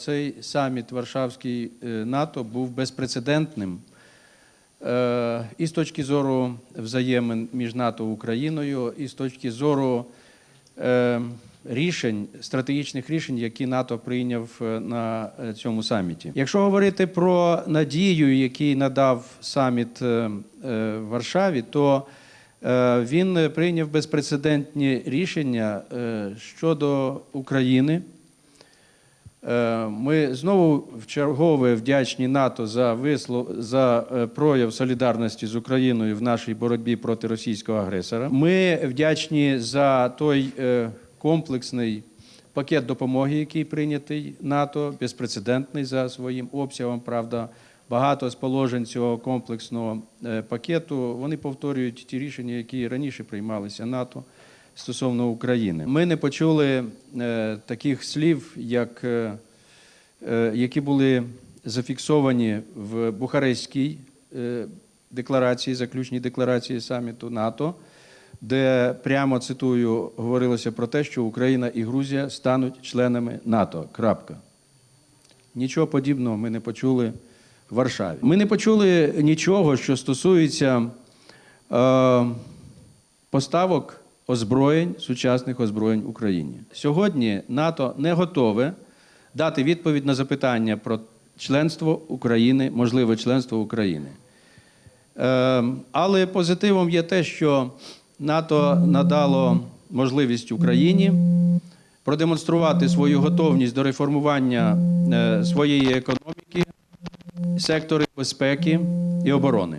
Цей саміт Варшавський е, НАТО був безпрецедентним е, і з точки зору взаємин між НАТО і Україною, і з точки зору е, рішень, стратегічних рішень, які НАТО прийняв на цьому саміті. Якщо говорити про надію, який надав саміт в Варшаві, то він прийняв безпрецедентні рішення щодо України. Е, Ми знову в чергове вдячні НАТО за вислов за е, прояв солідарності з Україною в нашій боротьбі проти російського агресора. Ми вдячні за той е, комплексний пакет допомоги, який прийнятий НАТО, безпрецедентний за своїм обсягом. Правда, багато з положень цього комплексного пакету вони повторюють ті рішення, які раніше приймалися НАТО стосовно України. Ми не почули е, таких слів, як, е, е, які були зафіксовані в Бухарестській декларації, заключній декларації саміту НАТО, де прямо цитую говорилося про те, що Україна і Грузія стануть членами НАТО. Крапка. Нічого подібного ми не почули в Варшаві. Ми не почули нічого, що стосується е, поставок озброєнь, сучасних озброєнь Україні. Сьогодні НАТО не готове дати відповідь на запитання про членство України, можливе членство України. Е, але позитивом є те, що НАТО надало можливість Україні продемонструвати свою готовність до реформування е, своєї економіки, сектору безпеки і оборони.